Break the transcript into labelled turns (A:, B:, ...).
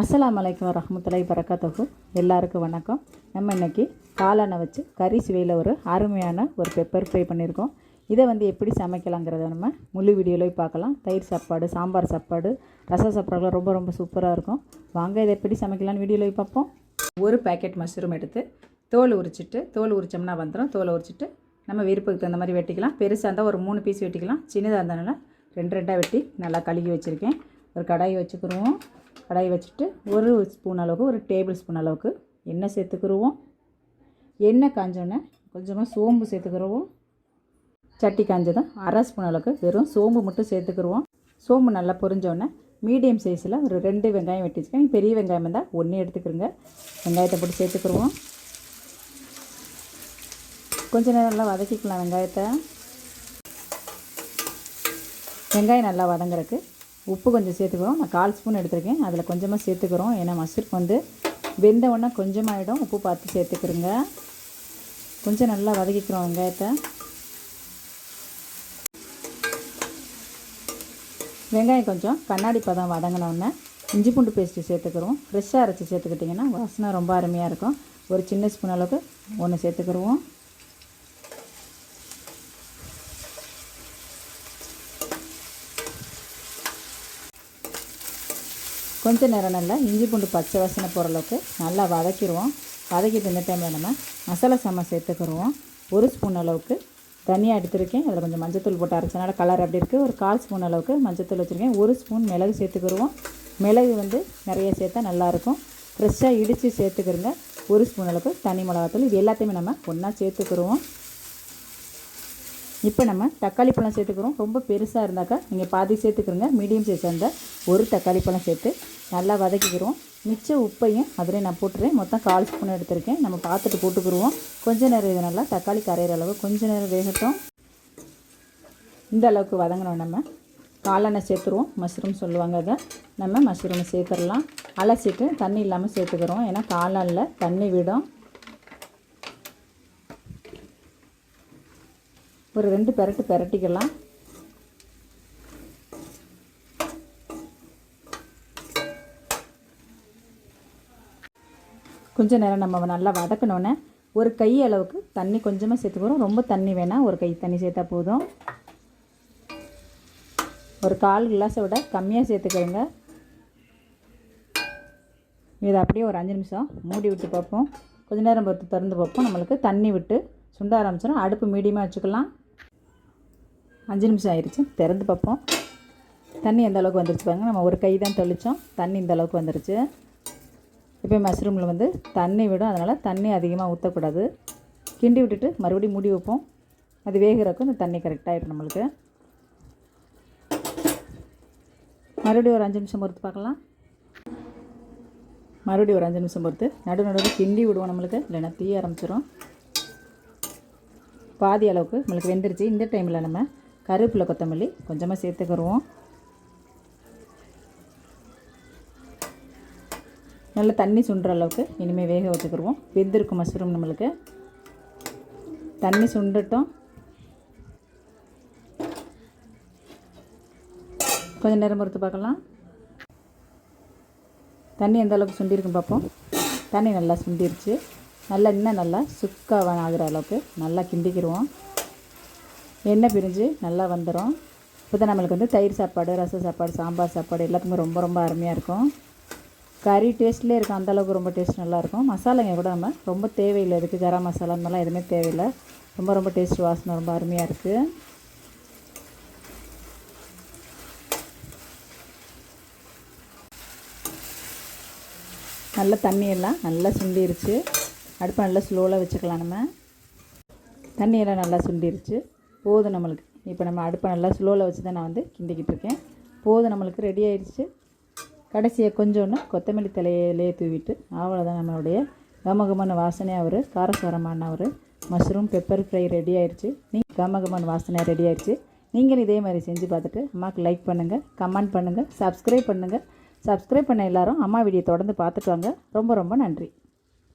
A: அஸ்லாம் வலைக்கம் வரஹ்மத்துல்லாஹி வரகாத்துஹு எல்லாருக்கும் வணக்கம். நம்ம இன்றைக்கி காளானை வச்சு கறி சுவையில் ஒரு அருமையான ஒரு பெப்பர் ஃப்ரை பண்ணியிருக்கோம். இதை வந்து எப்படி சமைக்கலாங்கிறத நம்ம முழு வீடியோவில் பார்க்கலாம். தயிர் சாப்பாடு சாம்பார் சாப்பாடு ரச சாப்பாடுலாம் ரொம்ப ரொம்ப சூப்பராக இருக்கும். வாங்க இதை எப்படி சமைக்கலாம்னு வீடியோவில் பார்ப்போம். ஒரு பேக்கெட் மஷ்ரூம் எடுத்து தோல் உரிச்சிட்டு தோல் உரிச்சோம்னா வந்துடும் தோலை உரிச்சிட்டு நம்ம விருப்பத்துக்கு தகுந்த மாதிரி வெட்டிக்கலாம். பெருசாக இருந்தால் ஒரு மூணு பீஸ் வெட்டிக்கலாம். சின்னதாக இருந்ததுனால ரெண்டு ரெண்டாக வெட்டி நல்லா கழுகி வச்சுருக்கேன். ஒரு கடாயை வச்சுக்கிடுவோம் கடாயை வச்சுட்டு ஒரு ஸ்பூன் அளவுக்கு ஒரு டேபிள் ஸ்பூன் அளவுக்கு எண்ணெய் சேர்த்துக்கிடுவோம் எண்ணெய் காஞ்சோன்னே கொஞ்சமாக சோம்பு சேர்த்துக்கிருவோம். சட்டி காஞ்சதும் அரை ஸ்பூன் அளவுக்கு வெறும் சோம்பு மட்டும் சேர்த்துக்கிடுவோம் சோம்பு நல்லா பொரிஞ்சோடனே மீடியம் சைஸில் ஒரு ரெண்டு வெங்காயம் வெட்டி வச்சுக்கோங்க. பெரிய வெங்காயம் இருந்தால் ஒன்று எடுத்துக்கிறோங்க வெங்காயத்தை போட்டு சேர்த்துக்கிடுவோம் கொஞ்ச நேரம் நல்லா வதக்கிக்கலாம் வெங்காயத்தை. வெங்காயம் நல்லா வதங்குறதுக்கு. உப்பு கொஞ்சம் சேர்த்துக்கிறோம். நான் கால் ஸ்பூன் எடுத்திருக்கேன். அதில் கொஞ்சமாக சேர்த்துக்கிறோம். ஏன்னா மசூருக்கு வந்து வெந்த உடனே கொஞ்சமாகிடும் உப்பு பார்த்து சேர்த்துக்கிறோங்க. கொஞ்சம் நல்லா வதக்கிக்கிறோம் வெங்காயத்தை. வெங்காயம் கொஞ்சம் கண்ணாடி பதம் வதங்கினோடனே இஞ்சி பூண்டு பேஸ்ட்டு சேர்த்துக்கிறோம். ஃப்ரெஷ்ஷாக அரைச்சி சேர்த்துக்கிட்டிங்கன்னா வாசனை ரொம்ப அருமையாக இருக்கும். ஒரு சின்ன ஸ்பூன் அளவுக்கு ஒன்று சேர்த்துக்கிடுவோம் கொஞ்ச நேரம் நல்லா இஞ்சி பூண்டு பச்சை வாசனை போகிற அளவுக்கு நல்லா வதக்கிடுவோம். வதக்கிட்டு இந்த டைமில் நம்ம மசாலா சாமான் சேர்த்துக்கிடுவோம். ஒரு ஸ்பூன் அளவுக்கு தனியாக எடுத்திருக்கேன். அதில் கொஞ்சம் மஞ்சத்தூள் போட்டு அரைச்சனால கலர் அப்படி இருக்குது ஒரு கால் ஸ்பூன் அளவுக்கு மஞ்சத்தூள் வச்சுருக்கேன். ஒரு ஸ்பூன் மிளகு சேர்த்துக்கிடுவோம். மிளகு வந்து நிறைய சேர்த்தா நல்லாயிருக்கும் ஃப்ரெஷ்ஷாக இடித்து சேர்த்துக்கிறோங்க ஒரு ஸ்பூன் அளவுக்கு தனி மிளகாத்தூள். இது எல்லாத்தையுமே நம்ம ஒன்றா சேர்த்துக்கிடுவோம். இப்போ நம்ம தக்காளி பழம் சேர்த்துக்கிறோம். ரொம்ப பெருசாக இருந்தாக்கா நீங்கள் பாதி சேர்த்துக்கிறோங்க மீடியம் சைஸ் இருந்தால் ஒரு தக்காளி பழம் சேர்த்து நல்லா வதக்கிக்கிறோம். மிச்ச உப்பையும் அதில் நான் போட்டுறேன். மொத்தம் கால் ஸ்பூன் எடுத்திருக்கேன். நம்ம பார்த்துட்டு போட்டுக்கிடுவோம் கொஞ்ச நேரம் இது நல்லா தக்காளி கரையிற அளவு கொஞ்சம் நேரம் வேகட்டும். இந்த அளவுக்கு வதங்கினோம் நம்ம. காலெண்ணெய் சேர்த்துருவோம். மஷ்ரூம் சொல்லுவாங்க அதை. நம்ம மஷ்ரூமை சேர்த்துடலாம். அலசிட்டு தண்ணி இல்லாமல் சேர்த்துக்கிறோம். ஏன்னா காளானில் தண்ணி விடும். ஒரு ரெண்டு பெரட்டு பெரட்டிக்கலாம். கொஞ்ச நேரம் நம்ம நல்லா வதக்கணுன்னே ஒரு கை அளவுக்கு தண்ணி கொஞ்சமாக சேர்த்துக்கிறோம் ரொம்ப தண்ணி வேணாம் ஒரு கை தண்ணி சேர்த்தா போதும். ஒரு கால் கிளாஸை விட கம்மியாக சேர்த்துக்கோங்க. இதை அப்படியே ஒரு அஞ்சு நிமிஷம் மூடி விட்டு பார்ப்போம். கொஞ்ச நேரம் பொறுத்து திறந்து பார்ப்போம். நம்மளுக்கு தண்ணி விட்டு சுண்ட ஆரம்பிச்சிடும் அடுப்பு மீடியமாக வச்சுக்கலாம். அஞ்சு நிமிஷம் ஆயிடுச்சு. திறந்து பார்ப்போம். தண்ணி எந்த அளவுக்கு வந்துருச்சு பாருங்க. நம்ம ஒரு கை தான் தெளித்தோம் தண்ணி இந்த அளவுக்கு வந்துருச்சு. இப்போ மஷ்ரூமில் வந்து தண்ணி விடும். அதனால் தண்ணி அதிகமாக ஊற்றக்கூடாது கிண்டி விட்டுட்டு மறுபடியும் மூடி வைப்போம். அது வேகிறக்கும் இந்த தண்ணி கரெக்டாகிடும் நம்மளுக்கு. மறுபடியும் ஒரு அஞ்சு நிமிஷம் பொறுத்து பார்க்கலாம். மறுபடியும் ஒரு அஞ்சு நிமிஷம் பொறுத்து. நடு நடுவில் கிண்டி விடுவோம் நம்மளுக்கு. இல்லைன்னா தீய ஆரம்பிச்சிடும் பாதி அளவுக்கு நம்மளுக்கு வெந்துருச்சு. இந்த டைமில் நம்ம கருவேப்பிலை கொத்தமல்லி கொஞ்சமாக சேர்த்துக்கிடுவோம் நல்லா தண்ணி சுண்டுற அளவுக்கு இனிமேல் வேக வச்சுக்கிடுவோம் வெந்திருக்கும் மஷ்ரூம் நம்மளுக்கு. தண்ணி சுண்டட்டும். கொஞ்சம் நேரம் பொறுத்து பார்க்கலாம். தண்ணி எந்த அளவுக்கு சுண்டிருக்குன்னு பார்ப்போம். தண்ணி நல்லா சுண்டிருச்சு. நல்லா இன்னும் நல்லா சுக்காக ஆகிற அளவுக்கு நல்லா கிண்டிக்கிடுவோம் எண்ணெய் பிரிஞ்சு நல்லா வந்துடும் இப்போ தான் நம்மளுக்கு வந்து தயிர் சாப்பாடு ரச சாப்பாடு சாம்பார் சாப்பாடு எல்லாத்துக்குமே ரொம்ப ரொம்ப அருமையாக இருக்கும். கறி டேஸ்ட்லேயே இருக்கும் அந்தளவுக்கு ரொம்ப டேஸ்ட் நல்லாயிருக்கும் மசாலைங்க கூட நம்ம ரொம்ப தேவையில்லை. இதுக்கு கரம் மசாலா அந்த மாதிரிலாம் எதுவுமே தேவையில்லை. ரொம்ப ரொம்ப டேஸ்ட் வாசனை ரொம்ப அருமையாக இருக்குது நல்லா தண்ணியெல்லாம் நல்லா சுண்டிருச்சு. அடுப்பை நல்லா ஸ்லோவில் வச்சுக்கலாம் நம்ம. தண்ணியெல்லாம் நல்லா சுண்டிருச்சு. போதும் நம்மளுக்கு. இப்போ நம்ம அடுப்பை நல்லா ஸ்லோவில் வச்சு தான் நான் வந்து கிண்டிக்கிட்டு இருக்கேன். போதும் நம்மளுக்கு ரெடி ஆயிடுச்சு. கடைசியை கொஞ்சோன்னு கொத்தமல்லி தலையிலே தூவிட்டு அவ்வளோதான் நம்மளுடைய கமகமான வாசனையாக ஒரு காரசாரமான ஒரு மஷ்ரூம் பெப்பர் ஃப்ரை ரெடி ஆயிடுச்சு. நீ கமகமான வாசனை ரெடி ஆயிடுச்சு. நீங்களும் இதே மாதிரி செஞ்சு பார்த்துட்டு அம்மாவுக்கு லைக் பண்ணுங்கள் கமெண்ட் பண்ணுங்கள் சப்ஸ்கிரைப் பண்ணுங்கள் சப்ஸ்கிரைப் பண்ண எல்லாரும் அம்மா வீடியோ தொடர்ந்து பார்த்துட்டு வாங்க. ரொம்ப ரொம்ப நன்றி.